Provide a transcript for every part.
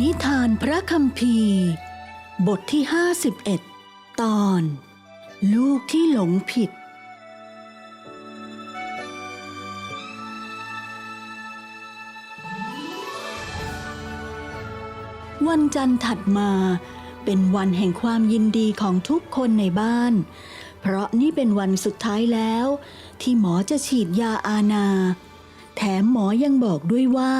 นิทานพระคัมภีร์ บทที่ 51 ตอน ลูกที่หลงผิด วันจันทร์ถัดมาเป็นวันแห่งความยินดีของทุกคนในบ้าน เพราะนี่เป็นวันสุดท้ายแล้ว ที่หมอจะฉีดยาอาณา แถมหมอยังบอกด้วยว่า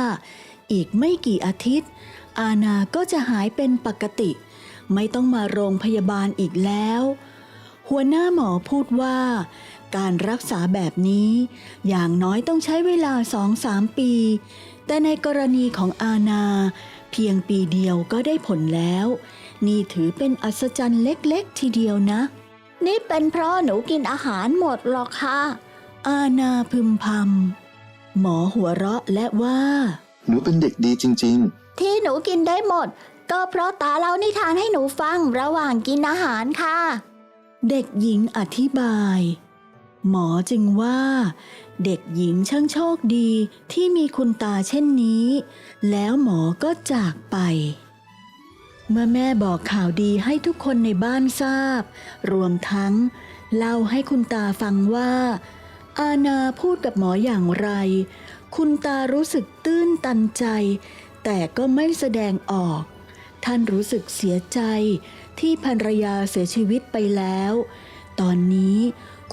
อีกไม่กี่อาทิตย์ อาณาก็จะหายเป็นปกติ ไม่ต้องมาโรงพยาบาลอีกแล้ว หัวหน้าหมอพูดว่า การรักษาแบบนี้ อย่างน้อยต้องใช้เวลาสองสามปี แต่ในกรณีของอาณา เพียงปีเดียวก็ได้ผลแล้ว นี่ถือเป็นอัศจรรย์เล็กๆ ทีเดียวนะ นี่เป็นเพราะหนูกินอาหารหมดหรอกค่ะ อาณาพึมพำหมอหัวเราะและว่า หนูเป็นเด็กดีจริง ที่หนูกินได้หมด ก็เพราะตาเล่านิทานให้หนูฟังระหว่างกินอาหารค่ะ เด็กหญิงอธิบาย หมอจึงว่า เด็กหญิงช่างโชคดีที่มีคุณตาเช่นนี้ แล้วหมอก็จากไป เมื่อแม่บอกข่าวดีให้ทุกคนในบ้านทราบ รวมทั้ง เล่าให้คุณตาฟังว่า อาณาพูดกับหมออย่างไร คุณตารู้สึกตื้นตันใจ แต่ก็ไม่แสดงออก ท่านรู้สึกเสียใจที่ภรรยาเสียชีวิตไปแล้ว ตอนนี้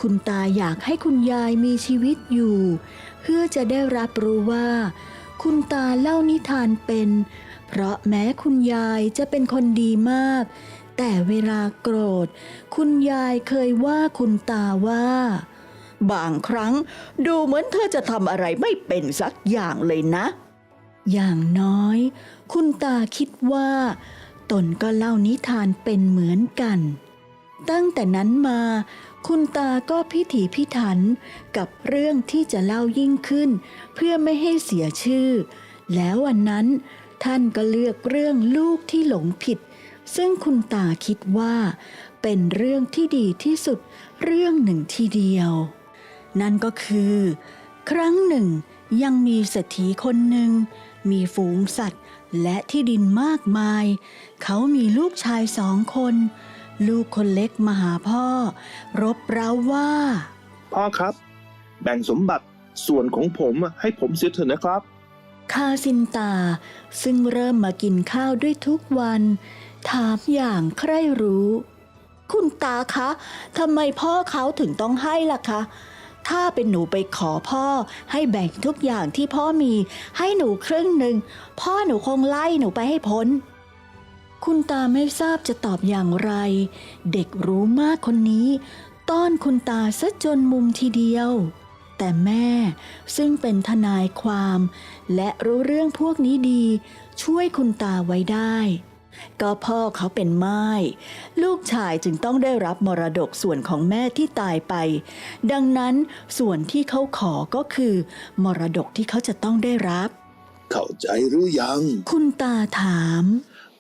คุณตาอยากให้คุณยายมีชีวิตอยู่ เพื่อจะได้รับรู้ว่า คุณตาเล่านิทานเป็น เพราะแม้คุณยายจะเป็นคนดีมาก แต่เวลาโกรธ คุณยายเคยว่าคุณตาว่าบางครั้งดูเหมือนเธอจะทำอะไรไม่เป็นสักอย่างเลยนะ อย่างน้อย คุณตาคิดว่า ตนก็เล่านิทานเป็นเหมือนกัน ตั้งแต่นั้นมา คุณตาก็พิถีพิถันกับเรื่องที่จะเล่ายิ่งขึ้น เพื่อไม่ให้เสียชื่อ แล้ววันนั้น ท่านก็เลือกเรื่องลูกที่หลงผิด ซึ่งคุณตาคิดว่า เป็นเรื่องที่ดีที่สุดเรื่องหนึ่งทีเดียว นั่นก็คือ ครั้งหนึ่ง ยังมีเศรษฐีคนหนึ่ง มีฝูงสัตว์และที่ดินมากมาย เขามีลูกชายสองคน ลูกคนเล็กมาหาพ่อ รบเร้าว่า พ่อครับ แบ่งสมบัติส่วนของผมให้ผมเสียเถอะนะครับ คาซินตา ซึ่งเริ่มมากินข้าวด้วยทุกวัน ถามอย่างใคร่รู้ คุณตาคะทำไมพ่อเขาถึงต้องให้ล่ะคะ ถ้าเป็นหนูไปขอพ่อ ให้แบ่งทุกอย่างที่พ่อมีให้หนูครึ่งหนึ่ง พ่อหนูคงไล่หนูไปให้พ้น คุณตาไม่ทราบจะตอบอย่างไร เด็กรู้มากคนนี้ ต้อนคุณตาซะจนมุมทีเดียว แต่แม่ซึ่งเป็นทนายความ และรู้เรื่องพวกนี้ดี ช่วยคุณตาไว้ได้ ก็พ่อเขาเป็นไม้ลูกชายจึงต้องได้รับมรดกส่วนของแม่ที่ตายไป ดังนั้นส่วนที่เขาขอก็คือ มรดกที่เขาจะต้องได้รับๆเข้าใจหรือยัง คุณตาถาม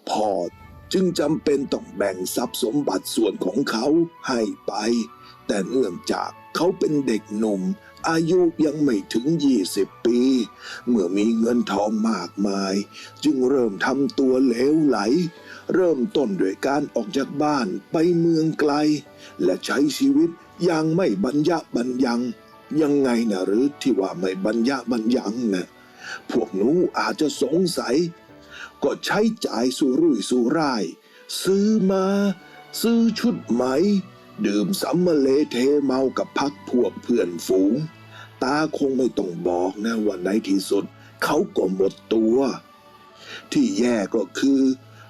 พ่อจึงจำเป็นต้องแบ่งทรัพย์สมบัติส่วนของเขาให้ไป แต่เนื่องจากเขาเป็นเด็กหนุ่ม อายุยังไม่ถึง 20 ปี เมื่อมีเงินทองมากมาย จึงเริ่มทำตัวเหลวไหล เริ่มต้นด้วยการออกจากบ้านไปเมืองไกล และใช้ชีวิตอย่างไม่บรรยะบรรยัง ยังไงนะหรือที่ว่าไม่บรรยะบรรยังนะพวกหนูอาจจะสงสัย ก็ใช้จ่ายสุรุ่ยสุร่าย ซื้อมา ซื้อชุดไหม ดื่มสัมมาเลเทเมากับพักพวกเพื่อนฝูง ตาคงไม่ต้องบอกนะว่าในที่สุด เขาก็หมดตัว ที่แย่ก็คือ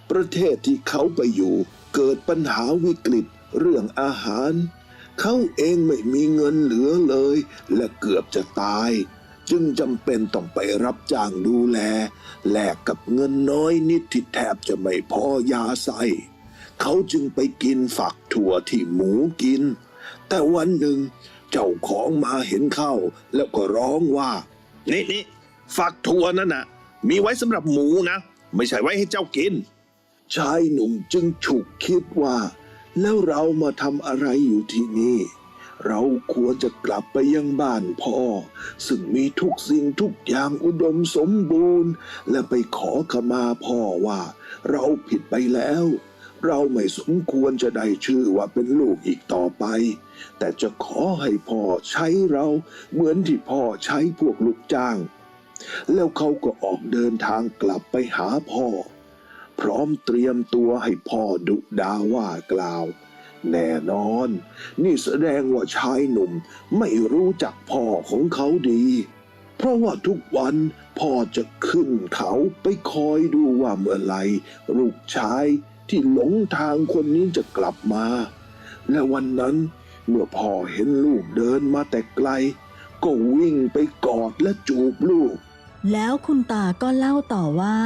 ประเทศที่เขาไปอยู่ เกิดปัญหาวิกฤตเรื่องอาหาร เขาเองไม่มีเงินเหลือเลย และเกือบจะตาย จึงจำเป็นต้องไปรับจ้างดูแลแลกกับเงินน้อยนิดที่แทบจะไม่พอยาใส่ เขาจึงไปกินฝักถั่วที่หมูกิน แต่วันหนึ่งเจ้าของมาเห็นเข้า แล้วก็ร้องว่า นี่นี่ฝักถั่วนั่นน่ะมีไว้สำหรับหมูนะ ไม่ใช่ไว้ให้เจ้ากิน ชายหนุ่มจึงฉุกคิดว่า แล้วเรามาทำอะไรอยู่ที่นี่ เราควรจะกลับไปยังบ้านพ่อ ซึ่งมีทุกสิ่งทุกอย่างอุดมสมบูรณ์ และไปขอขมาพ่อว่า เราผิดไปแล้ว เราไม่สมควรจะได้ชื่อว่าเป็นลูกอีกต่อไป แต่จะขอให้พ่อใช้เราเหมือนที่พ่อใช้พวกลูกจ้าง แล้วเขาก็ออกเดินทางกลับไปหาพ่อ พร้อมเตรียมตัวให้พ่อดุดาว่ากล่าว แน่นอน นี่แสดงว่าชายหนุ่มไม่รู้จักพ่อของเขาดี เพราะว่าทุกวันพ่อจะขึ้นเขาไปคอยดูว่าเมื่อไรลูกชาย ที่หลงทางคนนี้จะกลับมา และวันนั้นเมื่อพ่อเห็นลูกเดินมาแต่ไกล ก็วิ่งไปกอดและจูบลูก แล้วคุณตาก็เล่าต่อว่า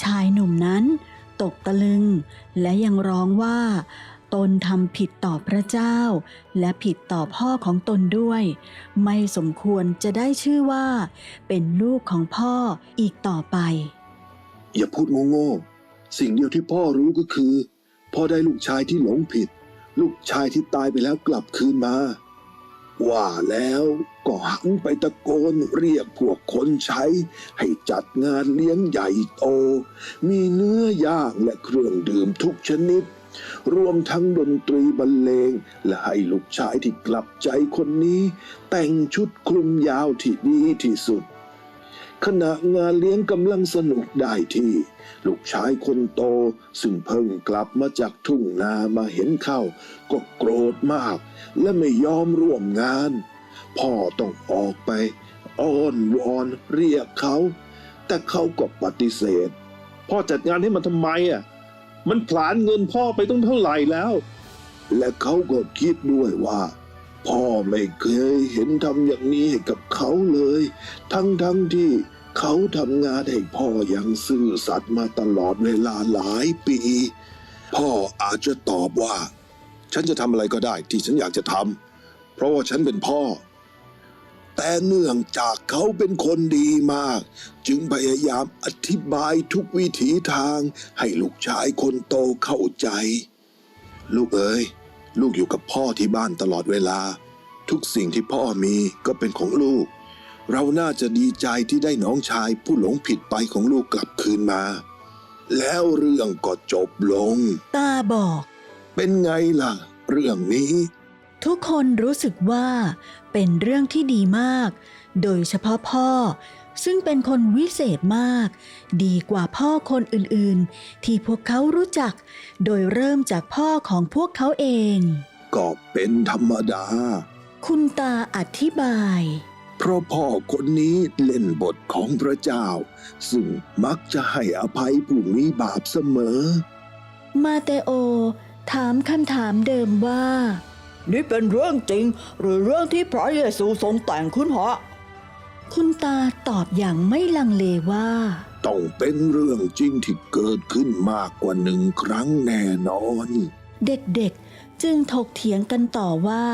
ชายหนุ่มนั้นตกตะลึง และยังร้องว่า ตนทำผิดต่อพระเจ้า และผิดต่อพ่อของตนด้วย ไม่สมควรจะได้ชื่อว่า เป็นลูกของพ่ออีกต่อไป อย่าพูดโง่ๆ สิ่งเดียวที่พ่อรู้ก็คือ พ่อได้ลูกชายที่หลงผิด ลูกชายที่ตายไปแล้วกลับคืนมา ว่าแล้วก็หันไปตะโกนเรียกพวกคนใช้ ให้จัดงานเลี้ยงใหญ่โต มีเนื้อย่างและเครื่องดื่มทุกชนิด รวมทั้งดนตรีบรรเลง และให้ลูกชายที่กลับใจคนนี้ แต่งชุดคลุมยาวที่ดีที่สุด ขณะงานเลี้ยงกำลังสนุกได้ที่ ลูกชายคนโตซึ่งเพิ่งกลับมาจากทุ่งนามาเห็นเข้า ก็โกรธมาก และไม่ยอมร่วมงาน พ่อต้องออกไป อ้อนวอนเรียกเขา แต่เขาก็ปฏิเสธ พ่อจัดงานให้มันทำไมอะมันผลาญเงินพ่อไปต้องเท่าไหร่แล้ว และเขาก็คิดด้วยว่า พ่อไม่เคยเห็นทำอย่างนี้ให้กับเขาเลย ทั้งทั้งที่ เขาทำงานให้พ่ออย่างซื่อสัตย์มาตลอดเวลาหลายปี พ่ออาจจะตอบว่า ฉันจะทำอะไรก็ได้ที่ฉันอยากจะทำเพราะว่าฉันเป็นพ่อ แต่เนื่องจากเขาเป็นคนดีมาก จึงพยายามอธิบายทุกวิถีทางให้ลูกชายคนโตเข้าใจ ลูกเอ๋ยลูกอยู่กับพ่อที่บ้านตลอดเวลา ทุกสิ่งที่พ่อมีก็เป็นของลูก เราน่าจะดีใจที่ได้น้องชายผู้หลงผิดไปของลูกกลับคืนมา แล้วเรื่องก็จบลง ตาบอก เป็นไงล่ะ เรื่องนี้ ทุกคนรู้สึกว่า เป็นเรื่องที่ดีมาก โดยเฉพาะพ่อ ซึ่งเป็นคนวิเศษมาก ดีกว่าพ่อคนอื่นๆ ที่พวกเขารู้จัก โดยเริ่มจากพ่อของพวกเขาเอง ก็เป็นธรรมดา คุณตาอธิบาย เพราะพ่อคนนี้เล่นบทของพระเจ้า ซึ่งมักจะให้อภัยผู้มีบาปเสมอ มาเตโอ ถามคำถามเดิมว่า นี่เป็นเรื่องจริง หรือเรื่องที่พระเยซูทรงแต่งขึ้นฮะคุณตาตอบอย่างไม่ลังเลว่า ต้องเป็นเรื่องจริงที่เกิดขึ้นมากกว่าหนึ่งครั้งแน่นอน เด็กๆ จึงถกเถียงกันต่อว่า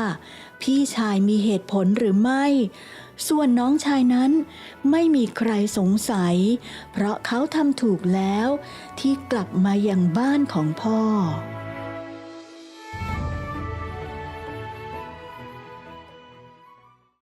พี่ชายมีเหตุผลหรือไม่ ส่วนน้องชายนั้นไม่มีใครสงสัย เพราะเขาทำถูกแล้วที่กลับมาอย่างบ้านของพ่อ